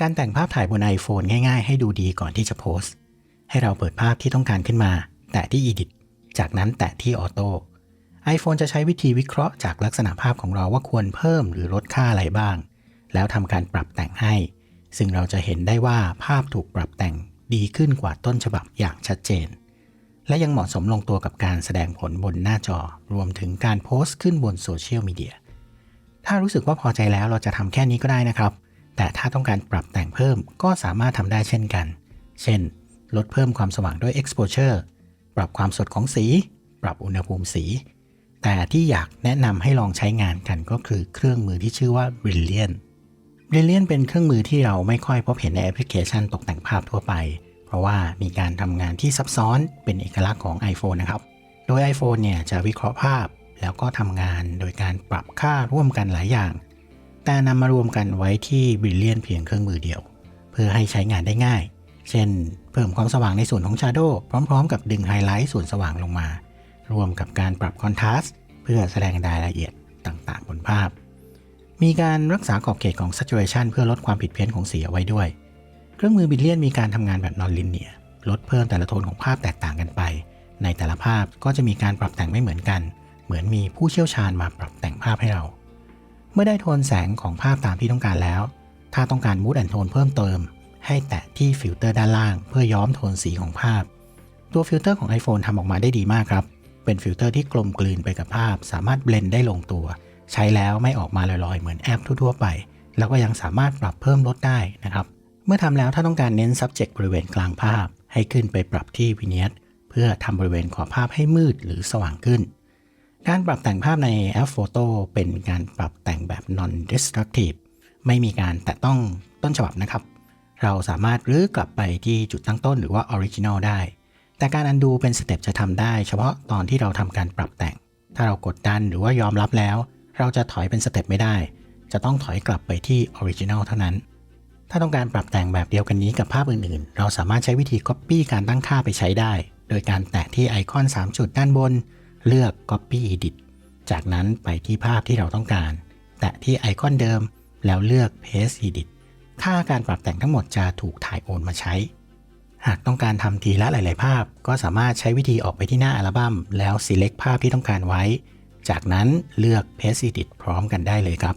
การแต่งภาพถ่ายบน iPhone ง่ายๆ ให้ดูดีก่อนที่จะโพสต์ ให้เราเปิดภาพที่ต้องการขึ้นมา แตะที่ Edit จากนั้นแตะที่ Auto iPhone จะใช้วิธีวิเคราะห์จากลักษณะภาพของเราว่าควรเพิ่มหรือลดค่าอะไรบ้าง แล้วทำการปรับแต่งให้ ซึ่งเราจะเห็นได้ว่าภาพถูกปรับแต่งดีขึ้นกว่าต้นฉบับอย่างชัดเจน และยังเหมาะสมลงตัวกับการแสดงผลบนหน้าจอ รวมถึงการโพสต์ขึ้นบนโซเชียลมีเดียถ้ารู้สึกว่าพอใจแล้วเราจะทำแค่นี้ก็ได้นะครับ แต่ถ้าต้องการปรับแต่งเพิ่มก็สามารถทำได้เช่นกัน เช่น ลดเพิ่มความสว่างด้วย exposure ปรับความสดของสี ปรับอุณหภูมิสี แต่ที่อยากแนะนำให้ลองใช้งานกันก็คือเครื่องมือที่ชื่อว่า Brilliant Brilliant เป็นเครื่องมือที่เราไม่ค่อยพบเห็นในแอปพลิเคชันตกแต่งภาพทั่วไป เพราะว่ามีการทำงานที่ซับซ้อนเป็นเอกลักษณ์ของ iPhone นะครับ โดย iPhone เนี่ยจะวิเคราะห์ภาพ แล้วก็ทำงานโดยการปรับค่าร่วมกันหลายอย่าง แต่นำมารวมกันไว้ที่ Brilliant เพียงเครื่องมือเดียว เพื่อให้ใช้งานได้ง่าย เช่น เพิ่มความสว่างในส่วนของ Shadow พร้อมๆ กับดึงไฮไลท์ส่วนสว่างลงมา รวมกับการปรับคอนทราสต์เพื่อแสดงรายละเอียดต่างๆ บนภาพ มีการรักษาขอบเขตของ saturation เพื่อลดความผิดเพี้ยนของสีเอาไว้ด้วย เครื่องมือบิลเลียนมีการทำงานแบบนอนลินเนียลดเพิ่มแต่ละโทนของภาพแตกต่างกันไป ในแต่ละภาพก็จะมีการปรับแต่งไม่เหมือนกัน เหมือนมีผู้เชี่ยวชาญมาปรับแต่งภาพให้เรา เมื่อได้โทนแสงของภาพตามที่ต้องการแล้ว ถ้าต้องการมูดแอนโทนเพิ่มเติม ให้แตะที่ฟิลเตอร์ด้านล่าง เพื่อย้อมโทนสีของภาพ ตัวฟิลเตอร์ของ iPhone ทำออกมาได้ดีมากครับ เป็นฟิลเตอร์ที่กลมกลืนไปกับภาพ สามารถเบลนได้ลงตัว ใช้แล้วไม่ออกมาลอยๆ เหมือนแอปทั่วๆไป แล้วก็ยังสามารถปรับเพิ่มลดได้นะครับ เมื่อทำแล้วถ้าต้องการเน้น subject บริเวณกลางภาพ ให้ขึ้นไปปรับที่ Vignette เพื่อทำบริเวณขอบภาพให้มืดหรือสว่างขึ้น การปรับแต่งภาพในแอป Photo เป็นการปรับแต่งแบบ non-destructive ไม่มีการแตะต้องต้นฉบับนะครับ เราสามารถรื้อกลับไปที่จุดตั้งต้นหรือว่า Original ได้ แต่การ undo เป็นสเต็ปจะทำได้เฉพาะตอนที่เราทำการปรับแต่ง ถ้าเรากดดันหรือว่ายอมรับแล้ว เราจะถอยเป็นสเต็ปไม่ได้ จะต้องถอยกลับไปที่ Original เท่านั้น ถ้าต้องการปรับแต่งแบบเดียวกันนี้กับภาพอื่นๆ เราสามารถใช้วิธี Copy การตั้งค่าไปใช้ได้ โดยการแตะที่ไอคอน 3 จุดด้านบน เลือก Copy Edit จากนั้นไปที่ภาพที่เราต้องการ แตะที่ไอคอนเดิมแล้วเลือก Paste Edit ค่าการปรับแต่งทั้งหมดจะถูกถ่ายโอนมาใช้ หากต้องการทำทีละหลาย ๆ ภาพ ก็สามารถใช้วิธีออกไปที่หน้าอัลบั้ม แล้ว select ภาพที่ต้องการไว้ จากนั้นเลือก Paste Edit พร้อมกันได้เลยครับ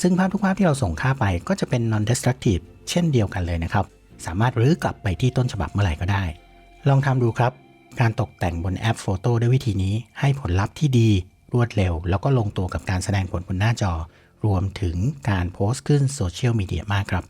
ซึ่งภาพทุกภาพที่เราส่งค่าไปก็จะเป็น non-destructive เช่นเดียวกันเลยนะครับ สามารถรื้อกลับไปที่ต้นฉบับเมื่อไหร่ก็ได้ ลองทำดูครับ การตกแต่งบนแอปโฟโต้ด้วยวิธีนี้ให้ผลลัพธ์ที่ดี รวดเร็ว แล้วก็ลงตัวกับการแสดงผลบนหน้าจอ รวมถึงการโพสต์ขึ้นโซเชียลมีเดียมากครับ